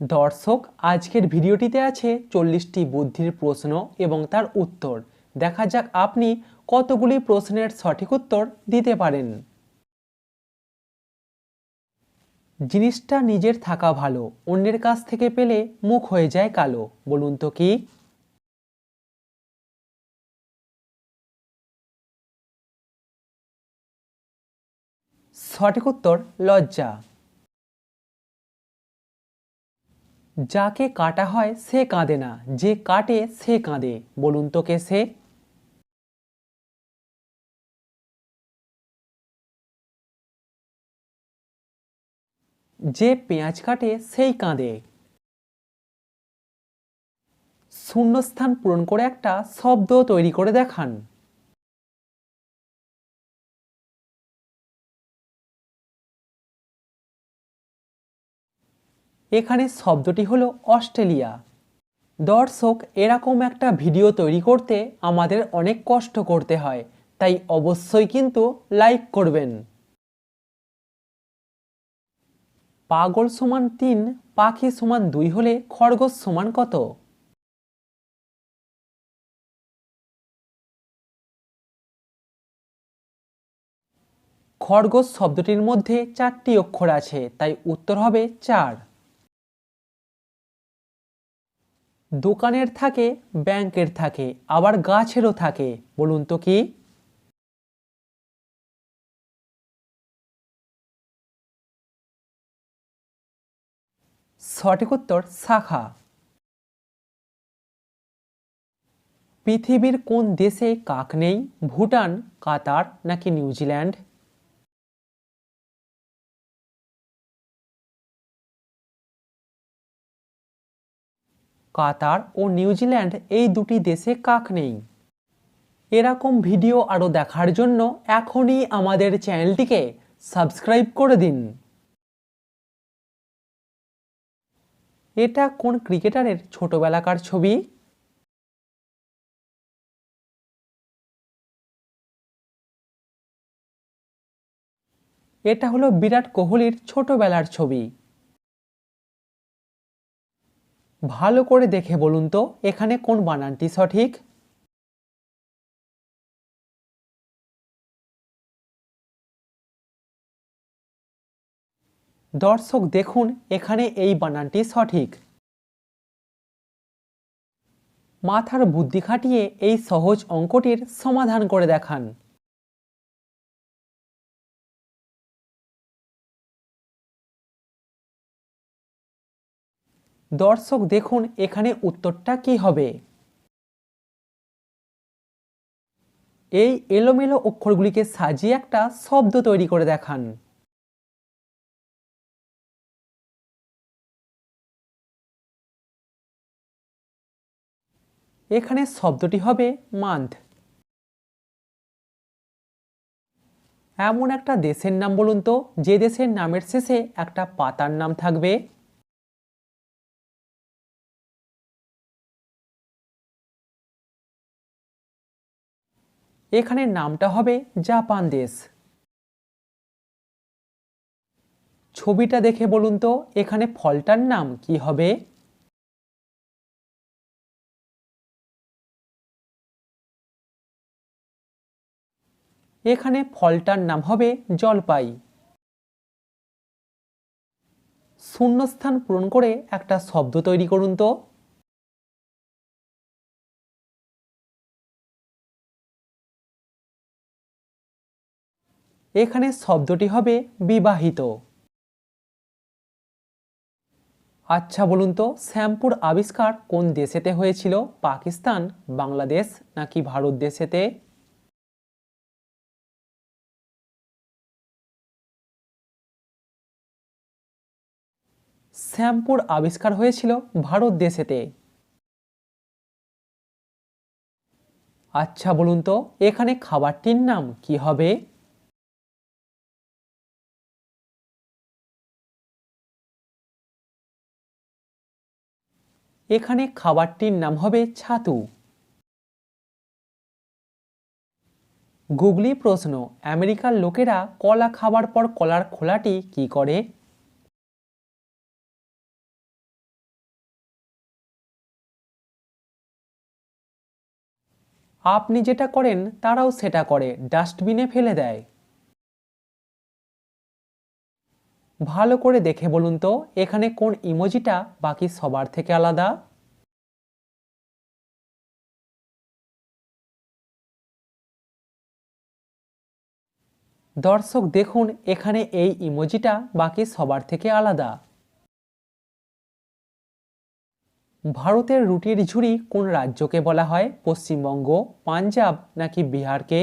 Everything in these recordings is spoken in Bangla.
দর্শক, আজকের ভিডিওটিতে আছে চল্লিশটি বুদ্ধির প্রশ্ন এবং তার উত্তর। দেখা যাক আপনি কতগুলি প্রশ্নের সঠিক উত্তর দিতে পারেন। জিনিসটা নিজের থাকা ভালো, অন্যের কাছ থেকে পেলে মুখ হয়ে যায় কালো, বলুন তো কি? সঠিক উত্তর, লজ্জা। যাকে কাটা হয় সে কাঁদে না, যে কাটে সে কাঁদে। বলুন তো কে সে? যে পেঁয়াজ কাটে সেই কাঁদে। শূন্যস্থান পূরণ করে একটা শব্দ তৈরি করে দেখান। এখানে শব্দটি হলো অস্ট্রেলিয়া। দর্শক, এরকম একটা ভিডিও তৈরি করতে আমাদের অনেক কষ্ট করতে হয়, তাই অবশ্যই কিন্তু লাইক করবেন। পাগল সমান তিন, পাখি সমান দুই হলে খরগোশ সমান কত? খরগোশ শব্দটির মধ্যে চারটি অক্ষর আছে, তাই উত্তর হবে চার। দোকানের থাকে, ব্যাংকের থাকে, আবার গাছেরও থাকে। বলুন তো কি? সঠিক উত্তর, শাখা। পৃথিবীর কোন দেশে কাক নেই? ভুটান, কাতার নাকি নিউজিল্যান্ড? কাতার ও নিউজিল্যান্ড এই দুটি দেশে কাক নেই। এরকম ভিডিও আরও দেখার জন্য এখনই আমাদের চ্যানেলটিকে সাবস্ক্রাইব করে দিন। এটা কোন ক্রিকেটারের ছোটবেলাকার ছবি? এটা হলো বিরাট কোহলির ছোটবেলার ছবি। ভালো করে দেখে বলুন তো, এখানে কোন বানানটি সঠিক? দর্শক দেখুন, এখানে এই বানানটি সঠিক। মাথার বুদ্ধি খাটিয়ে এই সহজ অঙ্কটির সমাধান করে দেখান। দর্শক দেখুন এখানে উত্তরটা কি হবে। এই এলোমেলো অক্ষরগুলিকে সাজিয়ে একটা শব্দ তৈরি করে দেখান। এখানে শব্দটি হবে মান্থ। এমন একটা দেশের নাম বলুন তো, যে দেশের নামের শেষে একটা পাতার নাম থাকবে। এখানে নামটা হবে জাপান দেশ। ছবিটা দেখে বলুন তো, এখানে ফলটার নাম কি হবে? এখানে ফলটার নাম হবে জলপাই। শূন্যস্থান পূরণ করে একটা শব্দ তৈরি করুন তো। এখানে শব্দটি হবে বিবাহিত। আচ্ছা বলুন তো, শ্যাম্পুর আবিষ্কার কোন দেশেতে হয়েছিল? পাকিস্তান, বাংলাদেশ নাকি ভারত দেশেতে? শ্যাম্পুর আবিষ্কার হয়েছিল ভারত দেশেতে। আচ্ছা বলুন তো, এখানে খাবারটির নাম কি হবে? এখানে খাবারটির নাম হবে ছাতু। গুগলি প্রশ্ন, আমেরিকার লোকেরা কলা খাবার পর কলার খোলাটি কি করে? আপনি যেটা করেন, তারাও সেটা করে, ডাস্টবিনে ফেলে দেয়। ভালো করে দেখে বলুন তো, এখানে কোন ইমোজিটা বাকি সবার থেকে আলাদা? দর্শক দেখুন, এখানে এই ইমোজিটা বাকি সবার থেকে আলাদা। ভারতের রুটির ঝুড়ি কোন রাজ্যকে বলা হয়? পশ্চিমবঙ্গ, পাঞ্জাব নাকি বিহারকে?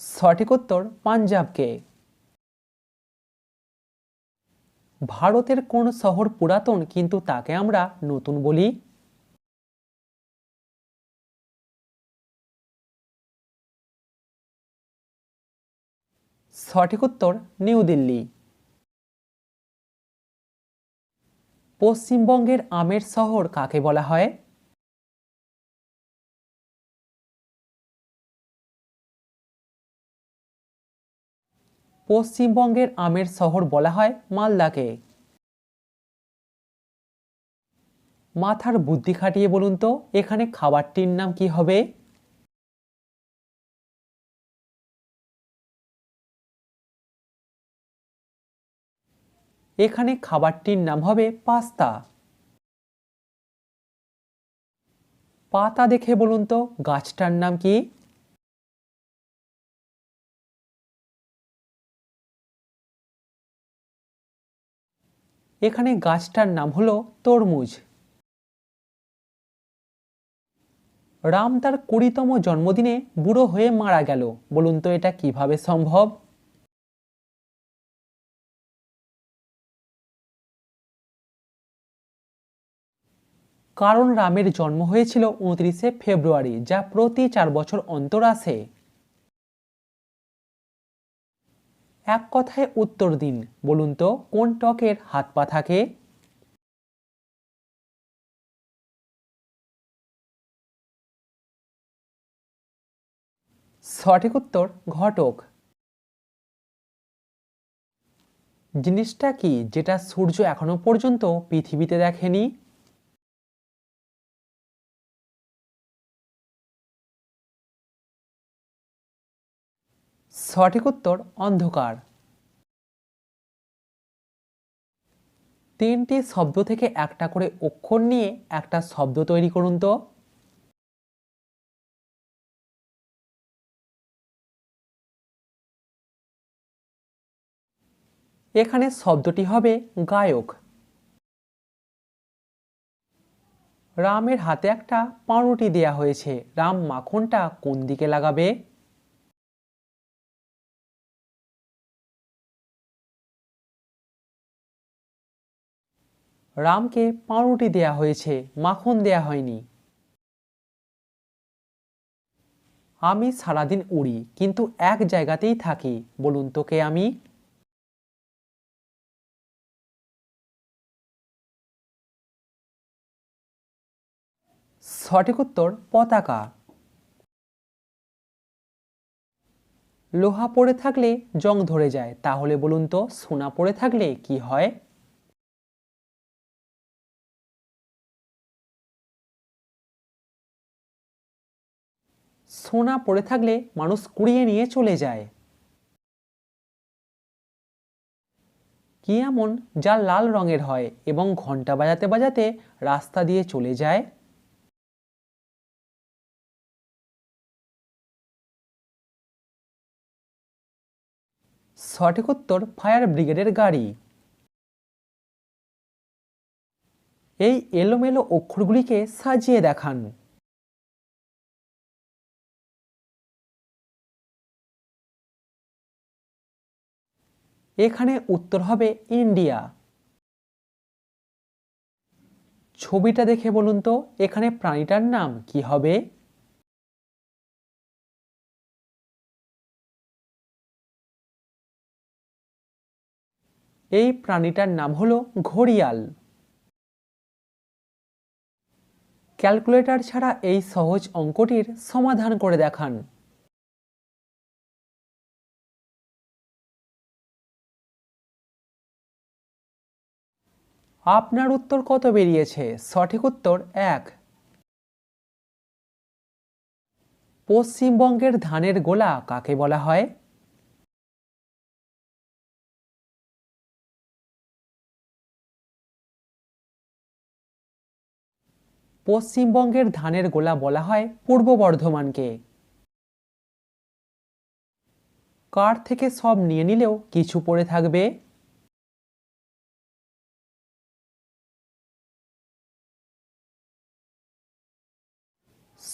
সঠিক উত্তর পাঞ্জাবকে ভারতের কোন শহর পুরাতন কিন্তু তাকে আমরা নতুন বলি? সঠিক উত্তর, নিউ দিল্লি। পশ্চিমবঙ্গের আমের শহর কাকে বলা হয়? পশ্চিমবঙ্গের আমের শহর বলা হয় মালদাকে। মাথার বুদ্ধি খাটিয়ে বলুন তো, এখানে খাবারটির নাম কি হবে? এখানে খাবারটির নাম হবে পাস্তা। পাতা দেখে বলুন তো, গাছটার নাম কি? এখানে গাছটার নাম হলো তরমুজ। রাম তার কুড়িতম জন্মদিনে বুড়ো হয়ে মারা গেল। বলুন তো এটা কীভাবে সম্ভব? কারণ রামের জন্ম হয়েছিল উনত্রিশে ফেব্রুয়ারি, যা প্রতি চার বছর অন্তর আসে। এক কথায় উত্তর দিন। বলুন তো, কোন টকের হাত পা থাকে? সঠিক উত্তর, ঘটক। জিনিসটা কি, যেটা সূর্য এখনও পর্যন্ত পৃথিবীতে দেখেনি? সঠিক উত্তর অন্ধকার। তিনটি শব্দ থেকে একটা করে অক্ষর নিয়ে একটা শব্দ তৈরি করুন তো। এখানে শব্দটি হবে গায়ক। রামের হাতে একটা পাউরুটি দেয়া হয়েছে। রাম মাখনটা কোন দিকে লাগাবে? রামকে পাউরুটি দেয়া হয়েছে, মাখন দেয়া হয়নি। আমি সারাদিন উড়ি, কিন্তু এক জায়গাতেই থাকি, বলুন তোকে আমি? সঠিক উত্তর, পতাকা। লোহা পড়ে থাকলে জং ধরে যায়, তাহলে বলুন তো সোনা পড়ে থাকলে কি হয়? সোনা পড়ে থাকলে মানুষ কুড়িয়ে নিয়ে চলে যায়। কি এমন যা লাল রঙের হয় এবং ঘণ্টা বাজাতে বাজাতে রাস্তা দিয়ে চলে যায়? সঠিক উত্তর ফায়ার ব্রিগেডের গাড়ি। এই এলোমেলো অক্ষরগুলিকে সাজিয়ে দেখান। এখানে উত্তর হবে ইন্ডিয়া। ছবিটা দেখে বলুন তো, এখানে প্রাণীটার নাম কি হবে? এই প্রাণীটার নাম হলো ঘড়িয়াল। ক্যালকুলেটর ছাড়া এই সহজ অঙ্কটির সমাধান করে দেখান। আপনার উত্তর কত বেরিয়েছে? সঠিক উত্তর এক। পশ্চিমবঙ্গের ধানের গোলা কাকে বলা হয়? পশ্চিমবঙ্গের ধানের গোলা বলা হয় পূর্ব বর্ধমানকে। কার থেকে সব নিয়ে নিলেও কিছু পড়ে থাকবে?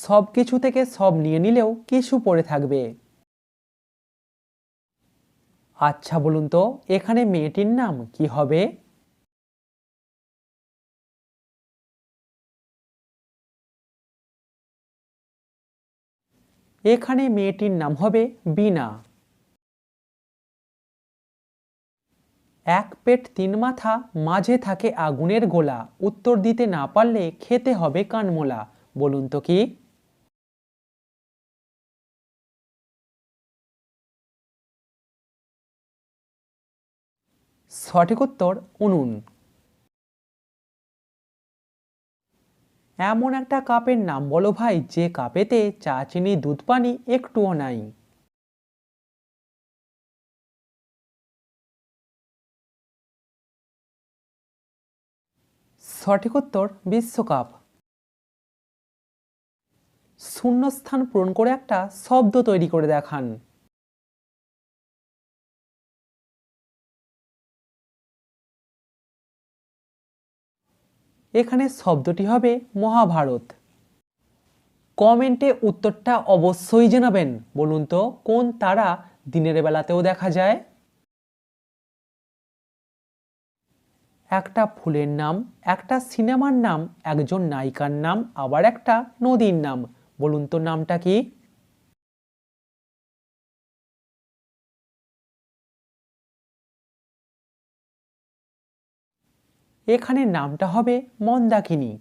সব কিছু থেকে সব নিয়ে নিলেও কিছু পড়ে থাকবে। আচ্ছা বলুন তো, এখানে মেয়েটির নাম কি হবে? এখানে মেয়েটির নাম হবে বিনা এক পেট তিন মাথা, মাঝে থাকে আগুনের গোলা। উত্তর দিতে না পারলে খেতে হবে কানমোলা। বলুন তো কি? সঠিক উত্তর উনুন। এমন একটা কাপের নাম বলো ভাই, যে কাপেতে চা, চিনি, দুধ, পানি একটুও নাই। সঠিক উত্তর বিশ্বকাপ। শূন্যস্থান পূরণ করে একটা শব্দ তৈরি করে দেখান। এখানে শব্দটি হবে মহাভারত। কমেন্টে উত্তরটা অবশ্যই জানাবেন। বলুন তো, কোন তারা দিনের বেলাতেও দেখা যায়? একটা ফুলের নাম, একটা সিনেমার নাম, একজন নায়িকার নাম, আবার একটা নদীর নাম। বলুন তো নামটা কি? এখানে নামটা হবে মন্দাকিনী।